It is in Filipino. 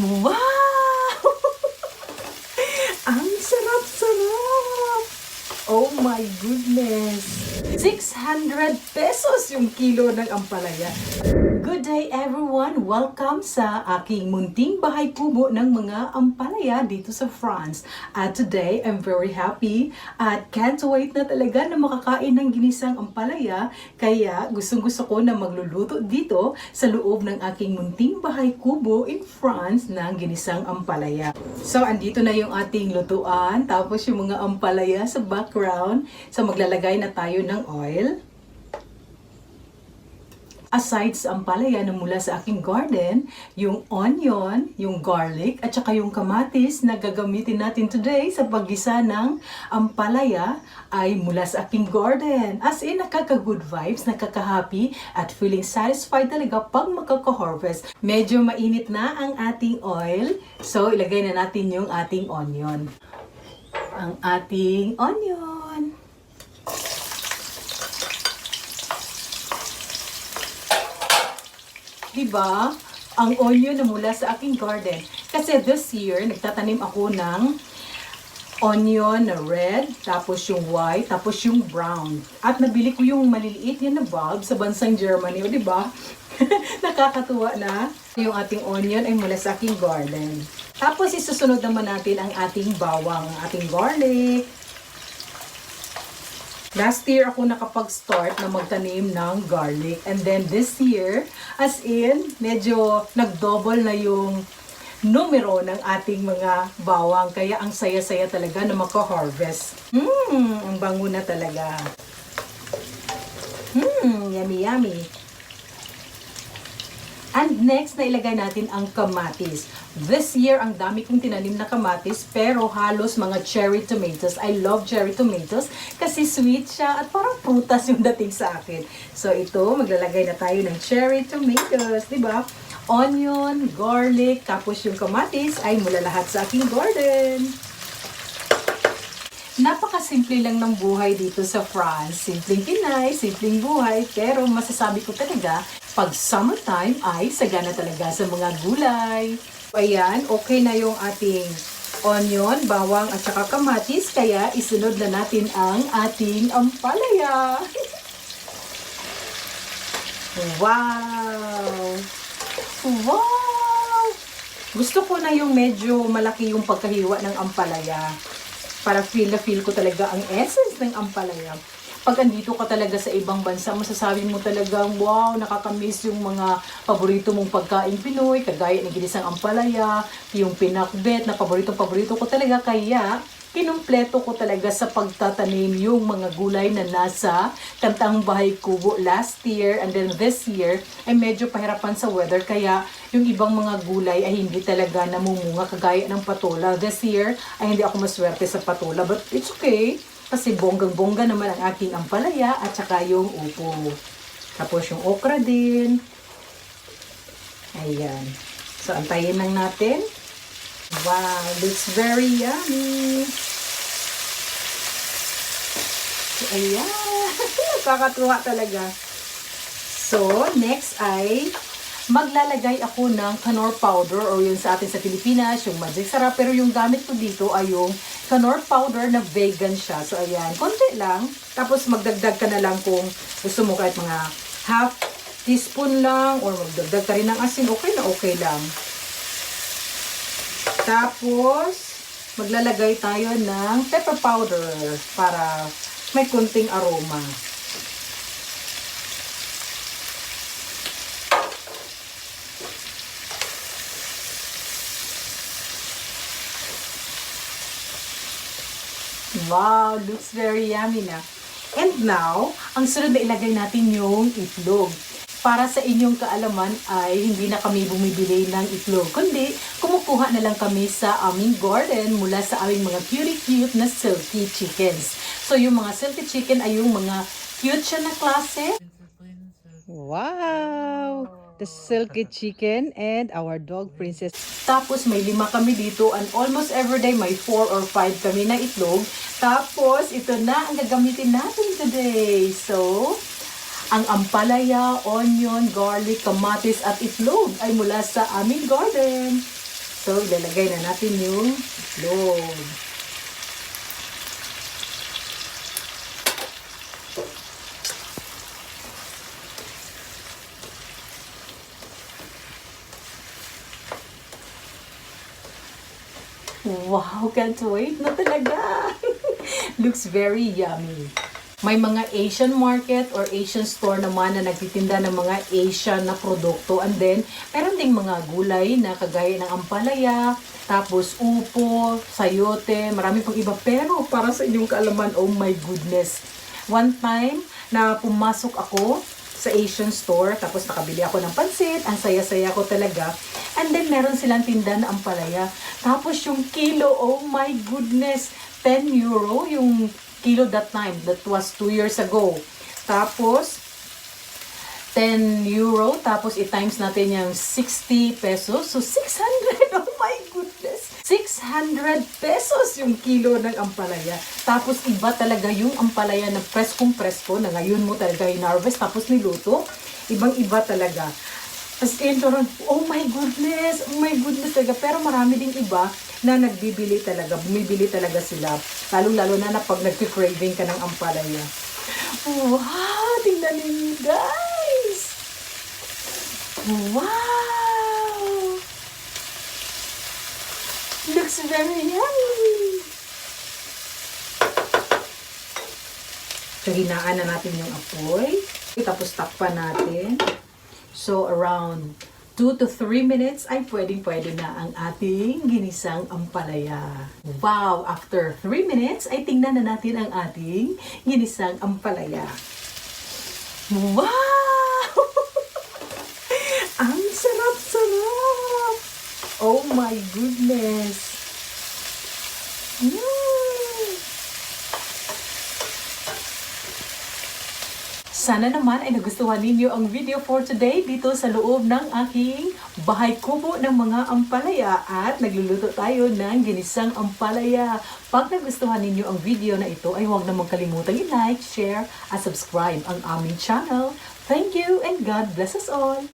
Wow! Ang sarap-sarap! Oh my goodness! 600 pesos yung kilo ng ampalaya. Good day everyone! Welcome sa aking munting bahay kubo ng mga ampalaya dito sa France. At today, I'm very happy at can't wait na talaga na makakain ng ginisang ampalaya. Kaya gustong gusto ko na magluluto dito sa loob ng aking munting bahay kubo in France ng ginisang ampalaya. So, andito na yung ating lutuan. Tapos yung mga ampalaya sa background. So, maglalagay na tayo ng oil. Aside sa ampalaya na mula sa aking garden, yung onion, yung garlic, at saka yung kamatis na gagamitin natin today sa paggisa ng ampalaya ay mula sa aking garden. As in, nakaka-good vibes, nakaka-happy, at feeling satisfied talaga pag makaka-harvest. Medyo mainit na ang ating oil, so ilagay na natin yung ating onion. Ang ating onion. Diba? Ang onion na mula sa aking garden. Kasi this year, nagtatanim ako ng onion na red, tapos yung white, tapos yung brown. At nabili ko yung maliliit yan na bulb sa bansang Germany. O, diba? Nakakatuwa na. Yung ating onion ay mula sa aking garden. Tapos isusunod naman natin ang ating bawang, ang ating garlic, Last year ako nakapag-start na magtanim ng garlic. And then this year, as in, medyo nag-double na yung numero ng ating mga bawang. Kaya ang saya-saya talaga na maka-harvest. Mmm, ang bango na talaga. Mmm, yummy yummy. And next na ilagay natin ang kamatis. This year, ang dami kong tinanim na kamatis, pero halos mga cherry tomatoes. I love cherry tomatoes kasi sweet siya at parang prutas yung dating sa akin. So ito, maglalagay na tayo ng cherry tomatoes, di ba? Onion, garlic, tapos yung kamatis ay mula lahat sa aking garden. Napakasimple lang ng buhay dito sa France. Simpleng Pinay, simpleng buhay, pero masasabi ko talaga, pag summertime ay sagana talaga sa mga gulay. Ayan, okay na yung ating onion, bawang at saka kamatis, kaya isunod na natin ang ating ampalaya. wow! Wow! Gusto ko na yung medyo malaki yung pagkahiwa ng ampalaya para feel na feel ko talaga ang essence ng ampalaya. Pag andito ka talaga sa ibang bansa, masasabi mo talagang, wow, nakakamiss yung mga paborito mong pagkain Pinoy, kagaya ng ginisang ampalaya, yung pinakbet na paborito-paborito ko talaga. Kaya, kinumpleto ko talaga sa pagtatanim yung mga gulay na nasa Kantang Bahay Kubo last year and then this year ay medyo pahirapan sa weather kaya yung ibang mga gulay ay hindi talaga namumunga kagaya ng patola. This year ay hindi ako maswerte sa patola but it's okay kasi bonggang-bongga naman ang aking ampalaya at saka yung upo. Tapos yung okra din. Ayan. So, antayin lang natin. Wow, looks very yummy. Ayan. Nakakatuwa talaga. So, next ay maglalagay ako ng Canor powder or yun sa atin sa Pilipinas, yung Magic Sarap. Pero yung gamit ko dito ay yung Canor powder na vegan siya. So, ayan. Konti lang. Tapos, magdagdag ka na lang kung gusto mo kahit mga half teaspoon lang or magdagdag ka rin ng asin. Okay na okay lang. Tapos, maglalagay tayo ng pepper powder para may kunting aroma. Wow, looks very yummy na. And now, ang sunod na ilagay natin yung itlog para sa inyong kaalaman ay hindi na kami bumibili ng itlog, kundi kumukuha na lang kami sa aming garden mula sa aming mga cutie-cute na silky chickens. So yung mga silky chicken ay yung mga cute siya na klase. Wow! The silky chicken and our dog princess. Tapos may lima kami dito and almost every day may four or five kami na itlog. Tapos ito na ang gagamitin natin today. So, ang ampalaya, onion, garlic, kamatis at itlog ay mula sa aming garden. So, ilalagay na natin yung itlog. Wow, can't wait na talaga. Looks very yummy. May mga Asian market or Asian store naman na nagtitinda ng mga Asian na produkto. And then, meron ding mga gulay na kagaya ng ampalaya, tapos upo, sayote, marami pang iba. Pero para sa inyong kaalaman, oh my goodness. One time na pumasok ako sa Asian store, tapos nakabili ako ng pansit, ang saya-saya ko talaga. And then meron silang tinda na ampalaya. Tapos yung kilo, oh my goodness, 10 euro yung kilo that time. That was 2 years ago. Tapos, 10 euro, tapos i-times natin yung 60 pesos. So, 600, oh my. 600 pesos yung kilo ng ampalaya. Tapos, iba talaga yung ampalaya na preskong-presko na ngayon mo talaga in-harvest, tapos niluto. Ibang-iba talaga. As in, parang, oh my goodness, oh my goodness talaga. Pero marami ding iba na nagbibili talaga, bumibili talaga sila. Lalo-lalo na na pag nag-craving ka ng ampalaya. Wow! Tingnan ninyo, guys! Wow! Looks very yummy! So, hinaan na natin yung apoy. Tapos takpan natin. So, around 2 to 3 minutes ay pwedeng-pwede na ang ating ginisang ampalaya. Wow! After 3 minutes ay tingnan na natin ang ating ginisang ampalaya. Wow! ang sarap-sarap! Oh my goodness! Sana naman ay nagustuhan ninyo ang video for today dito sa loob ng aking bahay kubo ng mga ampalaya at nagluluto tayo ng ginisang ampalaya. Pag nagustuhan ninyo ang video na ito ay huwag na magkalimutan i-like, share at subscribe ang aming channel. Thank you and God bless us all!